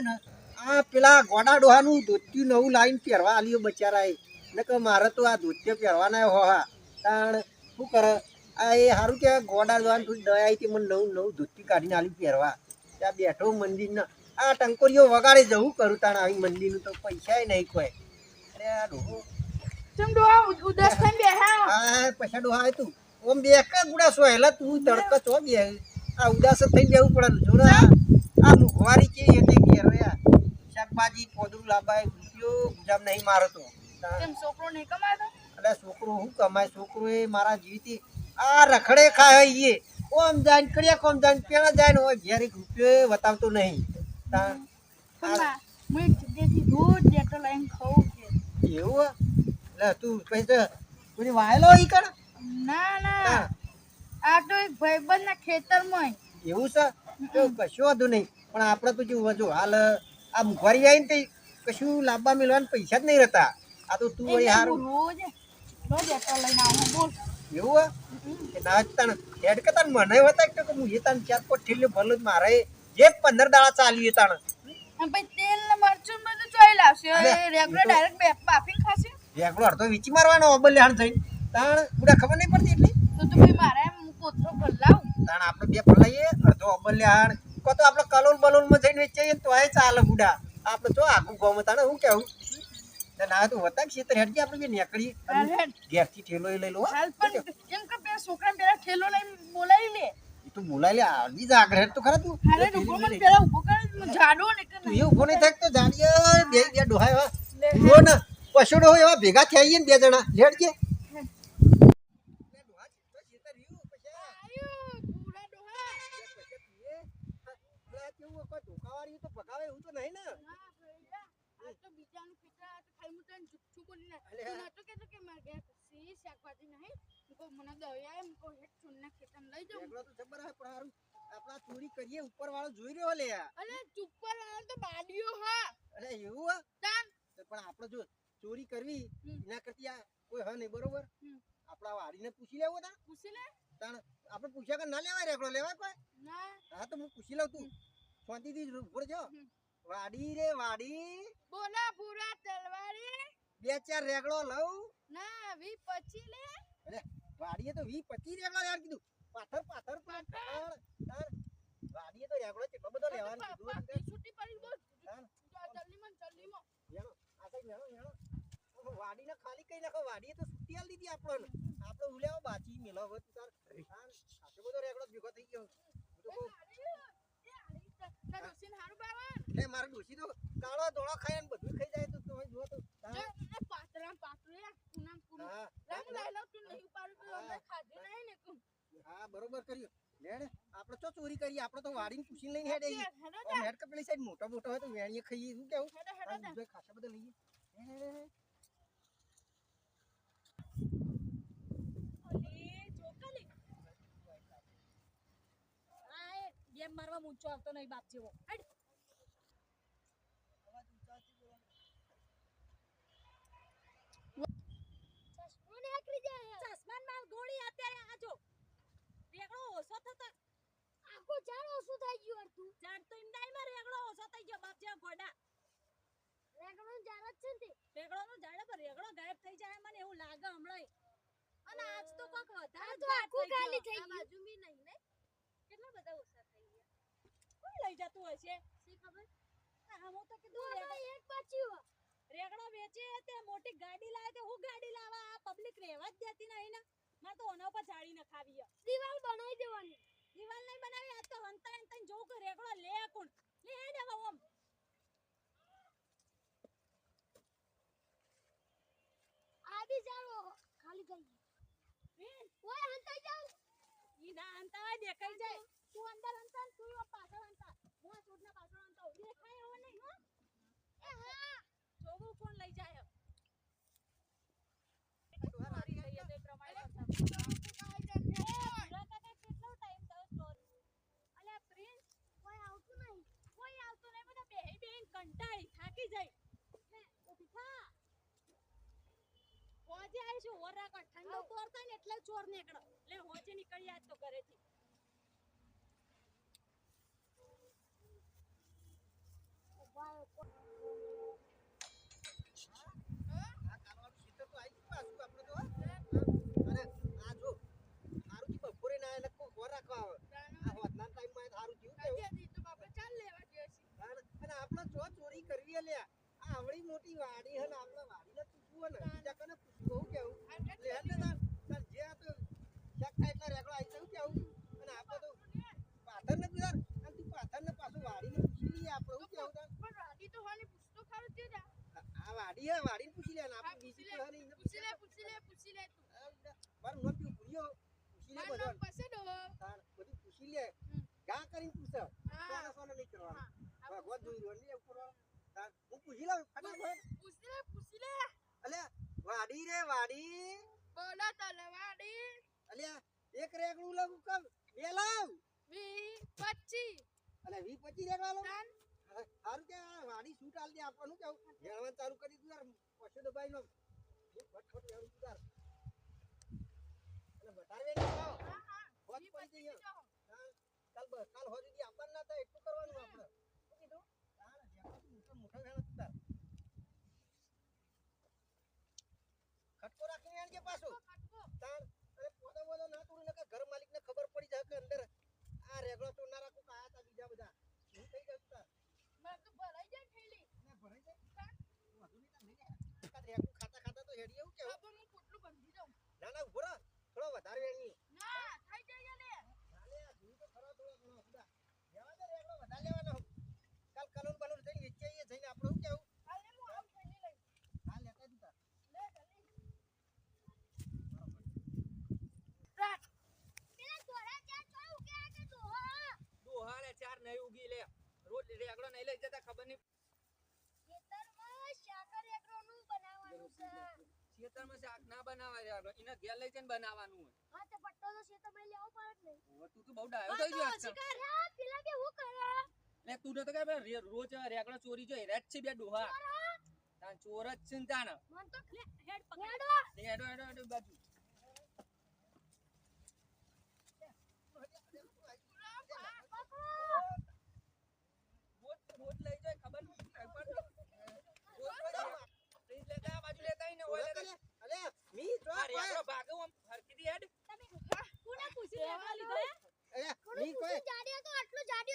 હે ને આ પેલા ગોડા ડોહાનું ધોત્યું નવું લાઈન પહેરવા આલ્યું બચારાએ. ને કે મારે તો આ ધોત્ય પહેરવાના હો હા તાણ શું કરે? આ એ સારું કે ગોડા ડોહાને થોડી દયા હતી મને નવું નવું ધોતી કાઢીને આલ્યું પહેરવા. ત્યાં બેઠો મંદિરના. આ ટંકોરીઓ વગાડે જવું કરું તાણ આવી મંદિરનું? તો પૈસા નહીં કોઈ. અરે આ ડોહો. ચમ ડોહા ઉદાસ થઈને બેહ્યા હા પૈસા ડોહા તું. ઓમ બે એક જ ગુડા સોહેલા તું તડકો ચો બે. આ ઉદાસ થઈ જવું પડે. આ આ મુખવારી છે એટલે ઘેર રહ્યા શાકભાજી પોદરું લાબાય રૂપિયો ગુજામ નહીં મારો તો. કેમ છોકરો નહીં કમાતો? એટલે છોકરો શું કમાય? છોકરો એ મારા જીવતી આ રખડે ખાય ઓમ જાય ને કર્યા કોમ જાય ને પેલા જાય ને ઓય ઘેર એક રૂપિયો બતાવતો નહીં. તા- ખમ્મા હું એક જગ્યાએથી લઈને ખાઉં છે એવું એટલે તું પછી કોઈ વાયેલો ઈ કર. ના ના. આ તો એક ભાઈબંધના ખેતરમાં એવું છે? તો કશું વાંધો નહીં. પણ આપણે તો જો જો હાલ આ મુખવારી આવીને તે કશું લાંબા મેળવાના પૈસા જ નહીં રહેતા. આ તો તું અહીં હારું. રોજ રોજ ડેટો લઈને આવું બોલ. એવું હે? ના તને હેડ કે તને મને હતા કે હું એ તને ચાર પાંચ ઠેલ્યો ભલો જ મારે. જે પંદર દાડા ચાલ્યું તને ભાઈ તેલ મરચું બધું ચોઈ લાવશે. રેગ્યુલર ડાયરેક્ટ બે બાફીને ખાશે. એકલો અડધો વીચી મારવાનો અબલ્યાણ થઈ તાણ બુડા ખબર નહીં પડતી એટલી? તો તું ભાઈ મારે કોથરો ભરલાવ તાણ આપણે બે ફલાઈએ અડધો અબલ્યાણ કો તો આપણે કલોલ બલોલમાં જઈને વેચાઈએ તો તોય ચાલે બુડા આપણે તો આખું ગામ તાણે હું કેવું ના તો વતા ક્ષેત્ર આપણે બે ઠેલો લઈ લો એમ કે પેલા છોકરાને પેલા ઠેલો લઈને બોલાવી લે. તો બોલાય લે આવી જ આગળ હેડ તો ખરા તું. હાલે ઊભો લઈ પેલા ઊભો કરે જાડો ને તું એ ઊભો નહીં થાય તો જાણીએ બે બે ડોહાય હો. ને. પશુડો હોય એવા ભેગા થઈ ને બે જણા. લેડજે આયુ પૂરા ડોહા ભગાવે એવું તો નહીં ને? આ તો બીજાનું ખેતર તો ખાઈ હું તને જુઠ્ઠું બોલી ના અલ્યા. તું કે મારે ઘેર કશી શાકભાજી નહીં? હું મને દયા એમ કહું હેઠ છોડના ખેતરમાં લઈ જાઉં. એકલો તો જબર હે પણ હારું આપણા ચોરી કરીએ ઉપર વાળો જોઈ રહ્યો લે અરે ચુપ્પર વાળા તો બાડીઓ હા. અરે એવું હે? તાન. પણ આપણે જો ચોરી કરવી. એના કરતી આ કોઈ હ નહીં બરોબર. આપણા વાડીને પૂછી લેવો તા પૂછી લે? તાણ આપણે પૂછ્યા કે ના લેવાય રેકડો લેવાય કોઈ? ના. હા તો હું પૂછી લઉં તું. શાંતિથી ઊભો જો. વાડી રે વાડી. બોલા પૂરા તલવારી. બે ચાર રેગડો લઉં. ના વી પછી લે. અરે વાડીએ તો વી પચી રેગડો યાર કીધું. પાથર પાથર પાથર તાર વાડીએ તો રેગડો કેટલો બધો લેવાનો કીધું. છૂટી પડી બોલ જલ્દી મન જલ્દી મો હેણો, આ કઈ હેણો, હેણો. ઓહો, વાડીને ખાલી કઈ નાખો. વાડીએ તો છૂટી આલી દીધી આપણને. આપણે ઉલ્યાવો બાચી મેલો હવે તાર. તાર આટલો બધો રેગડો ભેગો થઈ ગયો. તો હારું મારો ડોશી તો કાળો ધોળો ખાય ને બધું ખાઈ જાય તો તમે જુઓ તો. તાર. જો એ પાતળા પાતળા કુનામ કુનામ હા, રામ લાઈલો તું નહીં ઉપાડું તો અમે ખાધી નહીં ને તું. હા બરોબર કર્યું. લેડ આપણે તો ચોરી કરીએ આપણે તો વાડીને પૂછીને લઈને હેડે હેડો કે પેલી સાઈડ મોટો મોટો હોય તો વેણીએ ખાઈએ શું કેવું? ખાસા બધા લઈએ હે, હે, હે. ઓલી ચોકાલી. આ એ મારવા ઊંચો આવતો નહીં બાપ જેવો હેડ. ચશ્મામાં ગોળી અત્યારે આ રેગડો ઓછો થતો. ઝાડ તો રેગડો ઓછો થઈ ગયો બાપ જેવા ગોડા. રેગડોનું ઝાડ પર રેગડો ગાયબ થઈ જાય મને એવું લાગે હમણાં અને આજ તો કોક વધારે જ થઈ ગયો. કેટલા બધા ઓછા થઈ ગયા કોણ લઈ જતું હશે શી ખબર? હું તો કીધું રેગડો રેગડો વેચે તે મોટી ગાડી લાવે તે હું ગાડી લાવા આ પબ્લિક રહેવા જ દેતી નહીં ને. મારે તો ઓના ઉપર જાળી ન ખાવી દિવાલ બનાવી દેવાની. દિવાલ નહીં બનાવી આ તો હંતા હંતા જોઉં કે રેગડો લે કોણ? લે હવે ઓમ. ઈ ના હંતા દેખાઈ જાય. તું અંદર હંતા તું પાછળ હંતા હું આ છોડના પાછળ હંતા દેખાય એવો નહીં હો એ હા જોવું કોણ લઈ જાય કંટાળી, થાકી જાય. હોજે આવીશું, ઓર રાખો. ઠંડો થાય ને એટલે ચોર નીકળો. એટલે હોજે નીકળી તો ઘરેથી. આ કાલવાળું ખેતર તો આઈ ગયું પાછું આપણે તો, હા? અને આ જો, હારું જી બપોરે ના એને કોઈ ઘોર રાખવા આવે. આ હોતના ટાઈમમાં હારું જીવ કેવું? તાણ- અને આપણે જો ચોરી કરવી લ્યા. આવડી મોટી વાડી હે ને આપણે વાડીને તું જુઓ ને. બીજા કોને પૂછવું? હું કેવું? લે હેડ ને તાણ. તાણ જે આ તો શેક થાય એટલા રેગડો આઈ જવું કેવું? અને આપણે તો પાથરને પીધાર. અને તું પાથરને પાછું વાડીને પૂછી લઈએ આપણે. હું કેવું તાણ? આ- આ વાડી હે, વાડીને પૂછી લે. આપણે બીજી કોઈ હે ને એને પૂછી લે. આ બધા મારું નામ પેલું ભૂરિયો. પૂછી લે બધું. તાણ બધું પૂછી લે. ગા કરીને પૂછે. સોના સોના નહીં કરવાનું. ભગવાન જોઈ રહ્યો નહીં. તાણ હું પૂછી લઉં ફટાફટ. અલ્યા વાડી રે વાડી અલ્યા એક રેગડું લઉં કમ બે લાવ અલે વી પચી રેગડા લઉં હારું કે વાડી સૂટ આલ દે આપવાનું કેવું? હેળવાનું ચાલુ કરી દીધું યાર પછે દબાઈ નો ફટફટ અને બતાવે હોજ પડી જઈએ. હા કાલ કાલ હોજ સુધી આપવાનું ના થાય એટલું કરવાનું આપણે. શું કીધું? તાર જેટલું મોટો મોટો હેળ તું ખટકો રાખીને હેણ કે પાછું. તાર અરે પોતા બોલો ના તોડી નકર ઘર માલિકને ખબર પડી જાય કે અંદર આ રેગડો તો ના રાખું કે આયા તા બીજા બધા. શું થઈ જતું તાર? ના ભરાઈ જાય વધુ નહીં તાર નહીં જાય એકાદ ખાતા ખાતા તો હેડી એવું કેવું ના ના ઊભો થોડો વધારે ના લે તો ખરો થોડો ઘણો ખુદા લેવા દે રેગડો વધારે લેવાનો. કાલ કલોન બલોન જઈને વેચી આવીએ જઈને આપણે શું કેવું હા લેતા જ તાર દોહાલે ચાર નહીં ઉગી લે રોજ રેગડો નહીં લઈ જતા ખબર નહીં. ખેતરમાં શાક ના બનાવાય રેગડો એને ઘેર લઈ જઈને બનાવવાનું હોય. તું તો બહુ ડાયો થઈ ગયો આજકાલ. લે તું તો કે રોજ રેગડો ચોરી જો હેરા છે બે ડોહા. તાન ચોર જ છે ને તાન હેડ પકડ. હેડો હેડો હેડો બાજુ રોજ રોજ લઈ જાય ખબર નહીં ખબર નહીં. રોજ રોજ પ્લીઝ લેતા આ બાજુ લેતા આઈને ઓય લેતા અલે મી જો આ રેગડો ભાગે આમ હેડ કોને પૂછી રેગલા લીધો હે?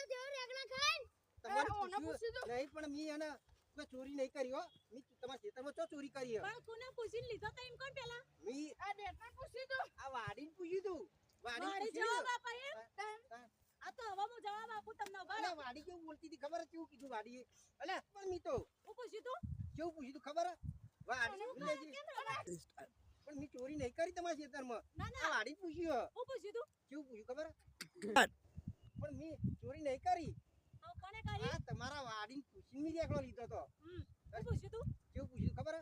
દેવ રેગલા કોઈ તમારે ઓને પૂછ્યું નહીં પણ મી એને કોઈ ચોરી નહીં કરી હો. મી તમારા ખેતરમાં ચો ચોરી કરી હે? પણ કોને પૂછીને લીધો તો એમ કોણ પેલા? મી આ ડેટને પૂછી દો આ વાડીને મારી વાડી જવાબ આપા એમ? આ તો હવે હું જવાબ આપું તમને બરાબર વાડી કેવું બોલતી હતી? ખબર હે કેવું કીધું વાડીએ? અલે પણ મી તો હું પૂછ્યું તું? કેવું પૂછ્યું તું ખબર હે વાડી હું ભૂલી કેમ ગઈ. રડે? પણ મી ચોરી નહીં કરી તમારા ખેતરમાં ના ના. વાડી પૂછ્યું. હું પૂછ્યું તું? કેવું પૂછ્યું ખબર? પણ મી ચોરી નહીં કરી. કોને કરી? આ તમારા વાડીને પૂછીને મી રેકડો લીધો તો. હું પૂછ્યું તું? કેવું પૂછ્યું ખબર?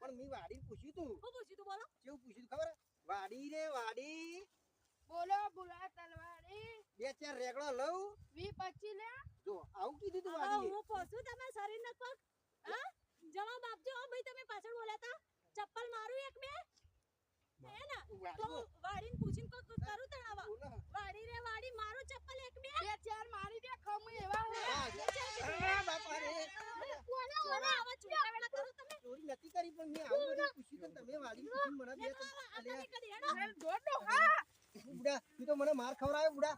પણ મી વાડીને પૂછ્યું તું. હું પૂછ્યું તું બોલો. કેવું પૂછ્યું ખબર? વાડી રે વાડી. બોલો બોલા તલવારી બે ચાર રેગડો લઉં. વી પચી લે. જો આવું કીધું તું હવે હું પૂછું તમે શરીર ને હા? જવાબ આપજો. ભાઈ તમે પાછળ બોલાતા ચપ્પલ મારું એક બે. હે ને તો વાડીને પૂછીને કોક કરું તણાવા વાડી રે વાડી મારું ચપ્પલ એક બે. બે ચાર મારી દે ખમુ એવા હે બાપા રે. ચોરા આવા છૂટા વેળા કરો તમે. ચોરી નથી કરી પણ મેં આવું બધું પૂછ્યું તો તમે વાડી પૂછીને મને બે આ ત્રણ- તમે અલ્યા, કદી હેડો. દોડો હા. બુડા તું તો મને માર ખવડાવે બુડા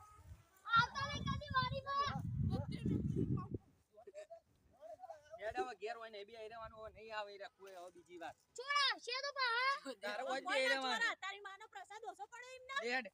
હેડ હવે ઘેર હોય ને એ બી આઈ રહેવાનું હોય નહીં આવે રાખવું હવે બીજી વાત. ચોરા છે તો પા તારો કોઈ બે ના રહેવાનું તારી માનો પ્રસાદ ઓછો પડે એમ ના હેડ